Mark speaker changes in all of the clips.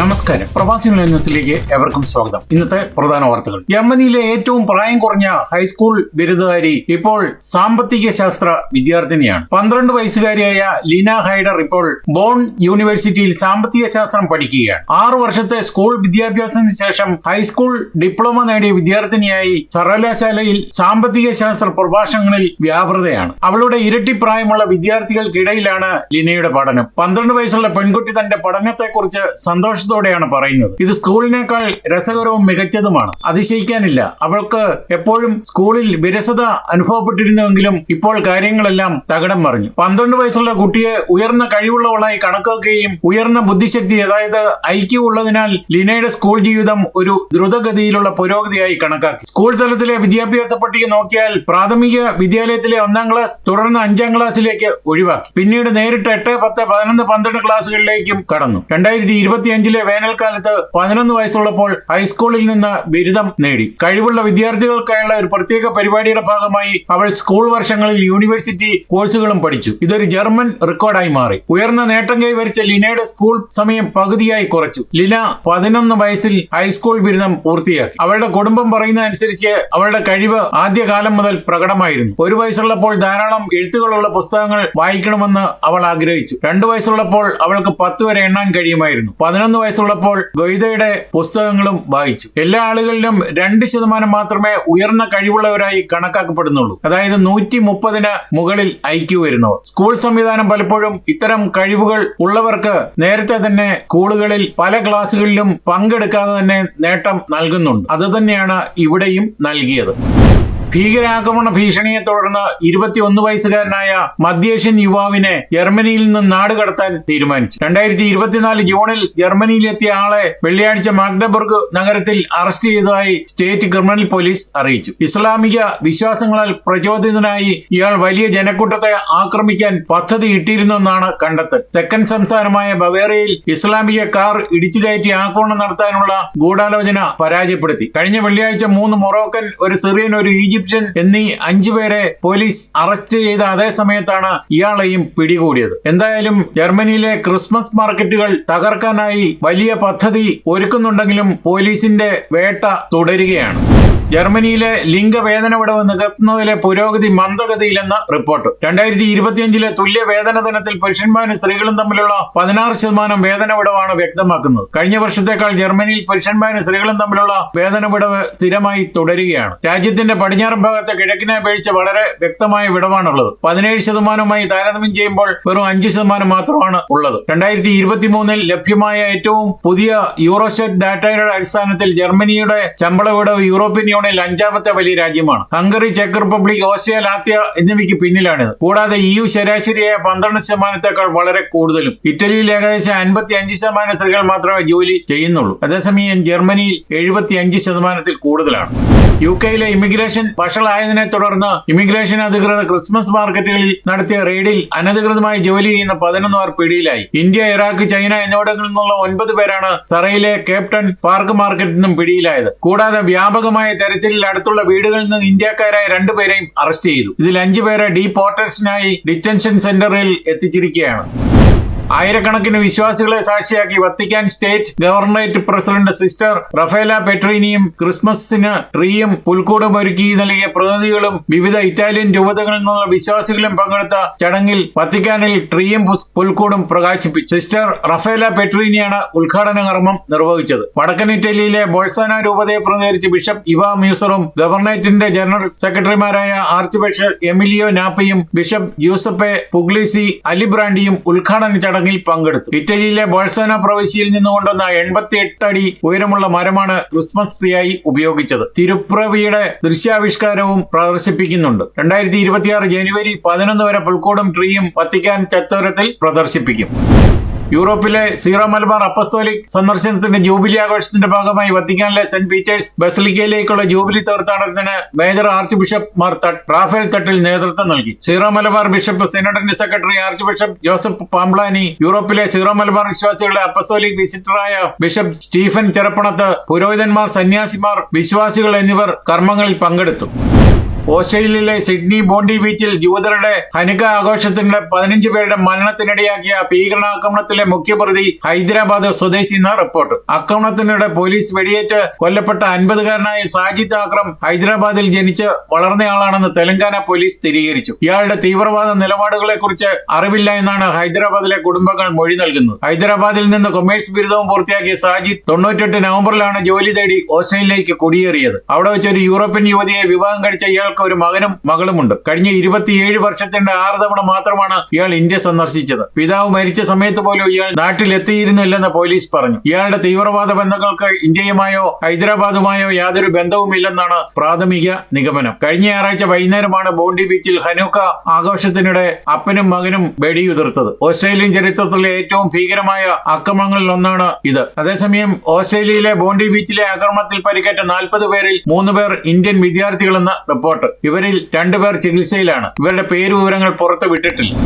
Speaker 1: നമസ്കാരം. പ്രവാസി ന്യൂസിലേക്ക് എവർക്കും സ്വാഗതം. ഇന്നത്തെ പ്രധാന വാർത്തകൾ. യമനിയിലെ ഏറ്റവും പ്രായം കുറഞ്ഞ ഹൈസ്കൂൾ ബിരുദധാരി ഇപ്പോൾ സാമ്പത്തിക ശാസ്ത്ര വിദ്യാർത്ഥിനിയാണ്. പന്ത്രണ്ട് വയസ്സുകാരിയായ ലീന ഹൈഡർ ഇപ്പോൾ ബോൺ യൂണിവേഴ്സിറ്റിയിൽ സാമ്പത്തിക ശാസ്ത്രം പഠിക്കുകയാണ്. ആറു വർഷത്തെ സ്കൂൾ വിദ്യാഭ്യാസത്തിന് ശേഷം ഹൈസ്കൂൾ ഡിപ്ലോമ നേടിയ വിദ്യാർത്ഥിനിയായി സർവകലാശാലയിൽ സാമ്പത്തിക ശാസ്ത്ര പ്രഭാഷണങ്ങളിൽ വ്യാപൃതയാണ്. അവളുടെ ഇരട്ടി പ്രായമുള്ള വിദ്യാർത്ഥികൾക്കിടയിലാണ് ലിനയുടെ പഠനം. പന്ത്രണ്ട് വയസ്സുള്ള പെൺകുട്ടി തന്റെ പഠനത്തെക്കുറിച്ച് സന്തോഷത്തോടെയാണ് പറയുന്നത്. ഇത് സ്കൂളിനേക്കാൾ രസകരവും മികച്ചതുമാണ്. അതിശയിക്കാനില്ല. അവൾക്ക് എപ്പോഴും സ്കൂളിൽ വിരസത അനുഭവപ്പെട്ടിരുന്നുവെങ്കിലും ഇപ്പോൾ കാര്യങ്ങളെല്ലാം തകടം മറിഞ്ഞു. പന്ത്രണ്ട് വയസ്സുള്ള കുട്ടിയെ ഉയർന്ന കഴിവുള്ളവളായി കണക്കാക്കുകയും ഉയർന്ന ബുദ്ധിശക്തി അതായത് ഐക്യു ഉള്ളതിനാൽ ലിനയുടെ സ്കൂൾ ജീവിതം ഒരു ദ്രുതഗതിയിലുള്ള പുരോഗതിയായി കണക്കാക്കി. സ്കൂൾ തലത്തിലെ വിദ്യാഭ്യാസ പട്ടിക നോക്കിയാൽ പ്രാഥമിക വിദ്യാലയത്തിലെ ഒന്നാം ക്ലാസ് തുടർന്ന് അഞ്ചാം ക്ലാസ്സിലേക്ക് ഒഴിവാക്കി. പിന്നീട് നേരിട്ട് എട്ട് പത്ത് പതിനൊന്ന് പന്ത്രണ്ട് ക്ലാസ്സുകളിലേക്കും കടന്നു. രണ്ടായിരത്തി ഇരുപത്തിയഞ്ചിലെ വേനൽക്കാലത്ത് പതിനൊന്ന് വയസ്സുള്ളപ്പോൾ ഹൈസ്കൂളിൽ നിന്ന് ബിരുദം നേടി. കഴിവുള്ള വിദ്യാർത്ഥികൾക്കായുള്ള ഒരു പ്രത്യേക പരിപാടിയുടെ ഭാഗമായി അവൾ സ്കൂൾ വർഷങ്ങളിൽ യൂണിവേഴ്സിറ്റി കോഴ്സുകളും പഠിച്ചു. ഇതൊരു ജർമ്മൻ റെക്കോർഡായി മാറി. ഉയർന്ന നേട്ടം കൈവരിച്ച ലിനയുടെ സ്കൂൾ സമയം പകുതിയായി കുറച്ചു. ലിന പതിനൊന്ന് വയസ്സിൽ ഹൈസ്കൂൾ ബിരുദം പൂർത്തിയാക്കി. അവളുടെ കുടുംബം പറയുന്ന അനുസരിച്ച് അവളുടെ കഴിവ് ആദ്യകാലം മുതൽ പ്രകടമായിരുന്നു. ഒരു വയസ്സുള്ളപ്പോൾ ധാരാളം എഴുത്തുകളുള്ള പുസ്തകങ്ങൾ വായിക്കണമെന്ന് അവൾ ആഗ്രഹിച്ചു. രണ്ടു വയസ്സുള്ളപ്പോൾ അവൾക്ക് പത്ത് വരെ എണ്ണാൻ കഴിയുമായിരുന്നു. പതിനൊന്ന് വയസ്സുള്ളപ്പോൾ ഗൊയ്തയുടെ പുസ്തകങ്ങളും വായിച്ചു. എല്ലാ ആളുകളിലും രണ്ട് ശതമാനം മാത്രമേ ഉയർന്ന കഴിവുള്ളവരായി കണക്കാക്കപ്പെടുന്നുള്ളൂ. അതായത് നൂറ്റി മുപ്പതിന് മുകളിൽ ഐക്യു വരുന്നവർ സ്കൂൾ സംവിധാനം പലപ്പോഴും ഇത്തരം കഴിവുകൾ ഉള്ളവർക്ക് നേരത്തെ തന്നെ സ്കൂളുകളിൽ പല ക്ലാസ്സുകളിലും പങ്കെടുക്കാതെ തന്നെ നേട്ടം നൽകുന്നുണ്ട്. അത് തന്നെയാണ് ഇവിടെയും നൽകിയത്. ഭീകരാക്രമണ ഭീഷണിയെ തുടർന്ന് ഇരുപത്തിയൊന്ന് വയസ്സുകാരനായ മധ്യേഷ്യൻ യുവാവിനെ ജർമ്മനിയിൽ നിന്ന് നാടുകടത്താൻ തീരുമാനിച്ചു. രണ്ടായിരത്തി ഇരുപത്തിനാല് ജൂണിൽ ജർമ്മനിയിലെത്തിയ ആളെ വെള്ളിയാഴ്ച മാഗ്ഡബർഗ് നഗരത്തിൽ അറസ്റ്റ് ചെയ്തതായി സ്റ്റേറ്റ് ക്രിമിനൽ പോലീസ് അറിയിച്ചു. ഇസ്ലാമിക വിശ്വാസങ്ങളാൽ പ്രചോദിതനായി ഇയാൾ വലിയ ജനക്കൂട്ടത്തെ ആക്രമിക്കാൻ പദ്ധതി ഇട്ടിരുന്നെന്നാണ് കണ്ടെത്തൽ. തെക്കൻ സംസ്ഥാനമായ ബവേറിയയിൽ ഇസ്ലാമിക കാർ ഇടിച്ചു കയറ്റി ആക്രമണം നടത്താനുള്ള ഗൂഢാലോചന പരാജയപ്പെടുത്തി. കഴിഞ്ഞ വെള്ളിയാഴ്ച മൂന്ന് മൊറോക്കൻ ഒരു സിറിയൻ ഒരു ഈജിപ്ഷ്യൻ എന്നീ അഞ്ചുപേരെ പോലീസ് അറസ്റ്റ് ചെയ്ത അതേ സമയത്താണ് ഇയാളെയും പിടികൂടിയത്. എന്തായാലും ജർമ്മനിയിലെ ക്രിസ്മസ് മാർക്കറ്റുകൾ തകർക്കാനായി വലിയ പദ്ധതി ഒരുക്കുന്നുണ്ടെങ്കിലും പോലീസിന്റെ വേട്ട തുടരുകയാണ്. ജർമ്മനിയിലെ ലിംഗവേതന വിടവ് നികത്തുന്നതിലെ പുരോഗതി മന്ദഗതിയിലെന്ന റിപ്പോർട്ട്. രണ്ടായിരത്തി ഇരുപത്തിയഞ്ചിലെ തുല്യ വേതന ദിനത്തിൽ പുരുഷന്മാരും സ്ത്രീകളും തമ്മിലുള്ള പതിനാറ് ശതമാനം വേതന വിടവാണ് വ്യക്തമാക്കുന്നത്. കഴിഞ്ഞ വർഷത്തേക്കാൾ ജർമ്മനിയിൽ പുരുഷന്മാരും സ്ത്രീകളും തമ്മിലുള്ള വേതന വിടവ് സ്ഥിരമായി തുടരുകയാണ്. രാജ്യത്തിന്റെ പടിഞ്ഞാറൻ ഭാഗത്തെ കിഴക്കിനെ അപേക്ഷിച്ച് വളരെ വ്യക്തമായ വിടവാണുള്ളത്. പതിനേഴ് ശതമാനവുമായി താരതമ്യം ചെയ്യുമ്പോൾ വെറും അഞ്ച് ശതമാനം മാത്രമാണ് ഉള്ളത്. രണ്ടായിരത്തി ഇരുപത്തിമൂന്നിൽ ലഭ്യമായ ഏറ്റവും പുതിയ യൂറോസെറ്റ് ഡാറ്റയുടെ അടിസ്ഥാനത്തിൽ ജർമ്മനിയുടെ ശമ്പള വിടവ് യൂറോപ്യൻ യൂണിയനിൽ അഞ്ചാമത്തെ വലിയ രാജ്യമാണ്. ഹംഗറി ചെക്ക് റിപ്പബ്ലിക് ഓസ്ട്രിയ ലാത്വിയ എന്നിവയ്ക്ക് പിന്നിലാണിത്. കൂടാതെ ഇ യു ശരാശരിയായ പന്ത്രണ്ട് ശതമാനത്തേക്കാൾ വളരെ കൂടുതലും. ഇറ്റലിയിൽ ഏകദേശം അൻപത്തി അഞ്ച് ശതമാനം സ്ത്രീകൾ മാത്രമേ ജോലി ചെയ്യുന്നുള്ളൂ. അതേസമയം ജർമ്മനിയിൽ എഴുപത്തി അഞ്ച് ശതമാനത്തിൽ കൂടുതലാണ്. യു കെയിലെ ഇമിഗ്രേഷൻ വഷളായതിനെ തുടർന്ന് ഇമിഗ്രേഷൻ അധികൃതർ ക്രിസ്മസ് മാർക്കറ്റുകളിൽ നടത്തിയ റെയ്ഡിൽ അനധികൃതമായി ജോലി ചെയ്യുന്ന പതിനൊന്ന് പേർ പിടിയിലായി. ഇന്ത്യ ഇറാഖ് ചൈന എന്നിവിടങ്ങളിൽ നിന്നുള്ള ഒൻപത് പേരാണ് സറയിലെ കേപ്റ്റൺ പാർക്ക് മാർക്കറ്റിൽ നിന്നും പിടിയിലായത്. കൂടാതെ വ്യാപകമായ തെരച്ചിലിൽ അടുത്തുള്ള വീടുകളിൽ നിന്ന് ഇന്ത്യക്കാരായ രണ്ടുപേരെയും അറസ്റ്റ് ചെയ്തു. ഇതിൽ അഞ്ചുപേരെ ഡീപോർട്ടേഷനായി ഡിറ്റൻഷൻ സെന്ററിൽ എത്തിച്ചിരിക്കുകയാണ്. ആയിരക്കണക്കിന് വിശ്വാസികളെ സാക്ഷിയാക്കി Vatican state governorate president sister Raffaella പെട്രീനിയും ക്രിസ്മസിന് ട്രീയും പുൽക്കൂടും ഒരുക്കി നൽകിയ പ്രതിനിധികളും വിവിധ ഇറ്റാലിയൻ രൂപതകളിൽ നിന്നുള്ള വിശ്വാസികളും പങ്കെടുത്ത ചടങ്ങിൽ വത്തിക്കാനിൽ ട്രീയും പുൽക്കൂടും പ്രകാശിപ്പിച്ചു. സിസ്റ്റർ റഫേല പെട്രീനിയാണ് ഉദ്ഘാടന കർമ്മം നിർവഹിച്ചത്. വടക്കൻ ഇറ്റലിയിലെ ബോൾസാന രൂപതയെ പ്രതിനിധീകരിച്ച് ബിഷപ്പ് ഇവ മ്യൂസറും ഗവർണറേറ്റിന്റെ ജനറൽ സെക്രട്ടറിമാരായ ആർച്ച് ബിഷപ്പ് എമിലിയോ നാപ്പയും ബിഷപ്പ് യൂസപ്പെ പുഗ്ലിസി അലിബ്രാൻഡിയും ഉദ്ഘാടന ചടങ്ങിൽ പങ്കെടുത്തു. ഇറ്റലിയിലെ ബോൾസാന പ്രവിശ്യയിൽ നിന്ന് കൊണ്ടുവന്ന എൺപത്തി എട്ട് അടി ഉയരമുള്ള മരമാണ് ക്രിസ്മസ് ട്രീയായി ഉപയോഗിച്ചത്. തിരുപ്രവിയുടെ ദൃശ്യാവിഷ്കാരവും പ്രദർശിപ്പിക്കുന്നുണ്ട്. രണ്ടായിരത്തി ഇരുപത്തിയാറ് ജനുവരി പതിനൊന്ന് വരെ പുൽക്കോടും ട്രീയും വത്തിക്കാൻ ചത്തോരത്തിൽ പ്രദർശിപ്പിക്കും. യൂറോപ്പിലെ സീറോ മലബാർ അപ്പസ്തോലിക് സന്ദർശനത്തിന്റെ ജൂബിലി ആഘോഷത്തിന്റെ ഭാഗമായി വത്തിക്കാനിലെ സെന്റ് പീറ്റേഴ്സ് ബസലിക്കയിലേക്കുള്ള ജൂബിലി തീർത്ഥാടനത്തിന് മേജർ ആർച്ച് ബിഷപ്പ് മാർ തട്ട് റാഫേൽ തട്ടിൽ നേതൃത്വം നൽകി. സീറോ മലബാർ ബിഷപ്പ് സിനഡിന്റെ secretary archbishop Joseph Pamplany യൂറോപ്പിലെ സീറോ മലബാർ വിശ്വാസികളുടെ അപ്പസ്തോലിക് വിസിറ്ററായ ബിഷപ്പ് സ്റ്റീഫൻ ചെറപ്പണത്ത് പുരോഹിതന്മാർ സന്യാസിമാർ വിശ്വാസികൾ എന്നിവർ കർമ്മങ്ങളിൽ പങ്കെടുത്തു. ഓസ്ട്രേലിയയിലെ സിഡ്നി ബോണ്ടി ബീച്ചിൽ ജൂതരുടെ ഹനുക ആഘോഷത്തിന്റെ പതിനഞ്ച് പേരുടെ മരണത്തിനിടയാക്കിയ ഭീകരണാക്രമണത്തിലെ മുഖ്യപ്രതി ഹൈദരാബാദ് സ്വദേശി എന്ന റിപ്പോർട്ട്. ആക്രമണത്തിനിടെ പോലീസ് വെടിയേറ്റ് കൊല്ലപ്പെട്ട അൻപതുകാരനായ സാജിദ് ആക്രം ഹൈദരാബാദിൽ ജനിച്ച് വളർന്നയാളാണെന്ന് തെലങ്കാന പോലീസ് സ്ഥിരീകരിച്ചു. ഇയാളുടെ തീവ്രവാദ നിലപാടുകളെ കുറിച്ച് അറിവില്ല എന്നാണ് ഹൈദരാബാദിലെ കുടുംബങ്ങൾ മൊഴി നൽകുന്നത്. ഹൈദരാബാദിൽ നിന്ന് കൊമേഴ്സ് ബിരുദവും പൂർത്തിയാക്കിയ സാജിദ് തൊണ്ണൂറ്റെട്ട് നവംബറിലാണ് ജോലി തേടി ഓസ്ട്രേലിയയിലേക്ക് കുടിയേറിയത്. അവിടെ വെച്ച് ഒരു യൂറോപ്യൻ യുവതിയെ വിവാഹം കഴിച്ച ഇയാൾക്ക് ഒരു മകനും മകളുമുണ്ട്. കഴിഞ്ഞ ഇരുപത്തിയേഴ് വർഷത്തിന്റെ ആറ് തവണ മാത്രമാണ് ഇയാൾ ഇന്ത്യ സന്ദർശിച്ചത്. പിതാവ് മരിച്ച സമയത്ത് പോലും ഇയാൾ നാട്ടിലെത്തിയിരുന്നില്ലെന്ന് പോലീസ് പറഞ്ഞു. ഇയാളുടെ തീവ്രവാദ ബന്ധങ്ങൾക്ക് ഇന്ത്യയുമായോ ഹൈദരാബാദുമായോ യാതൊരു ബന്ധവുമില്ലെന്നാണ് പ്രാഥമിക നിഗമനം. കഴിഞ്ഞ ഞായറാഴ്ച വൈകുന്നേരമാണ് ബോണ്ടി ബീച്ചിൽ ഹനൂക്ക ആഘോഷത്തിനിടെ അപ്പനും മകനും വെടിയുതിർത്തത്. ഓസ്ട്രേലിയൻ ചരിത്രത്തിലെ ഏറ്റവും ഭീകരമായ ആക്രമണങ്ങളിൽ ഒന്നാണ് ഇത്. അതേസമയം ഓസ്ട്രേലിയയിലെ ബോണ്ടി ബീച്ചിലെ ആക്രമണത്തിൽ പരിക്കേറ്റ നാൽപ്പത് പേരിൽ മൂന്ന് പേർ ഇന്ത്യൻ വിദ്യാർത്ഥികളെന്ന് റിപ്പോർട്ട്. ഇവരിൽ രണ്ടുപേർ ചികിത്സയിലാണ്. ഇവരുടെ പേര് വിവരങ്ങൾ പുറത്തു വിട്ടിട്ടില്ല.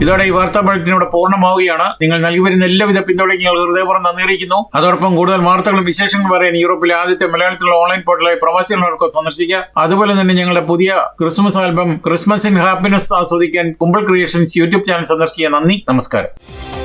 Speaker 1: ഇതോടെ ഈ വാർത്താ ബുള്ളറ്റിനോട് പൂർണമാവുകയാണ്. നിങ്ങൾ നൽകിവരുന്ന എല്ലാവിധ പിന്തുണയ്ക്ക് ഹൃദയപൂർവം നന്ദി അറിയിക്കുന്നു. അതോടൊപ്പം കൂടുതൽ വാർത്തകളും വിശേഷങ്ങളും പറയാൻ യൂറോപ്പിലെ ആദ്യത്തെ മലയാളത്തിലുള്ള ഓൺലൈൻ പോർട്ടലായി പ്രവാസികളോടൊപ്പം സന്ദർശിക്കുക. അതുപോലെ തന്നെ ഞങ്ങളുടെ പുതിയ Christmas album Christmas in happiness ആസ്വദിക്കാൻ കുമ്പിൾ ക്രിയേഷൻസ് യൂട്യൂബ് ചാനൽ സന്ദർശിക്കുക. നന്ദി. നമസ്കാരം.